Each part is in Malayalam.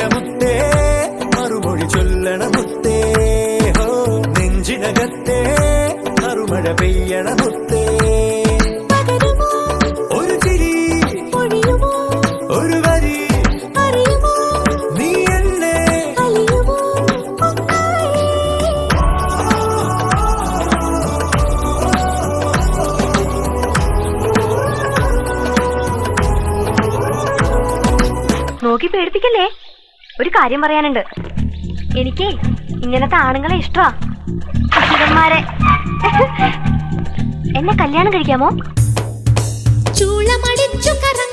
ചിത്തിരമുത്തേ മറുമൊഴി ചൊല്ലണ മുത്തേ. ഹോ നെഞ്ചിനകത്തേ മറുമഴ പെയ്യണ മുത്തേ. ഒരു ചിരി ഒരു വരി. അറിയുമോ? നീ എന്നെ നോക്കി പേടിപ്പിക്കല്ലേ? ഒരു കാര്യം പറയാനുണ്ട്. എനിക്ക് ഇങ്ങനത്തെ ആണുങ്ങളെ ഇഷ്ടമാ എന്നെ കല്യാണം കഴിക്കാമോ? ചൂളമടിച്ചു കറങ്ങി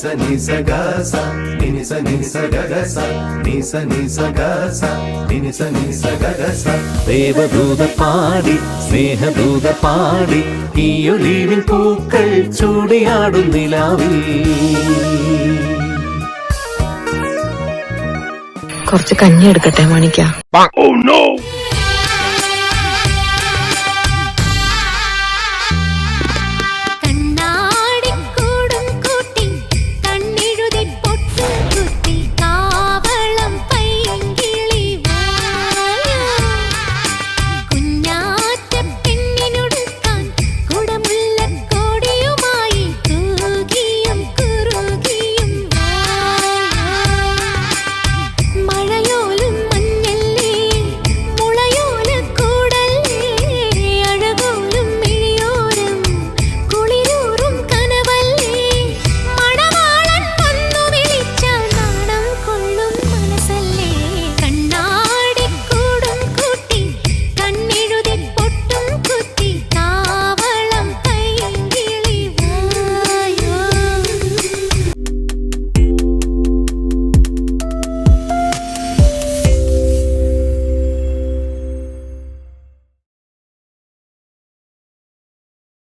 നിസ നിസ ഗസ നിനിസ നിസ ഗഗസ നിസ നിസ ഗസ നിനിസ നിസ ഗഗസ ദേവദൂത പാടി സ്നേഹദൂത പാടി ഈ ഒലിവിൻ പൂക്കൾ ചൂടിയാടും നിലാവിൽ. കുറച്ച് കഞ്ഞി എടുക്കട്ടെ മാണിക്ക?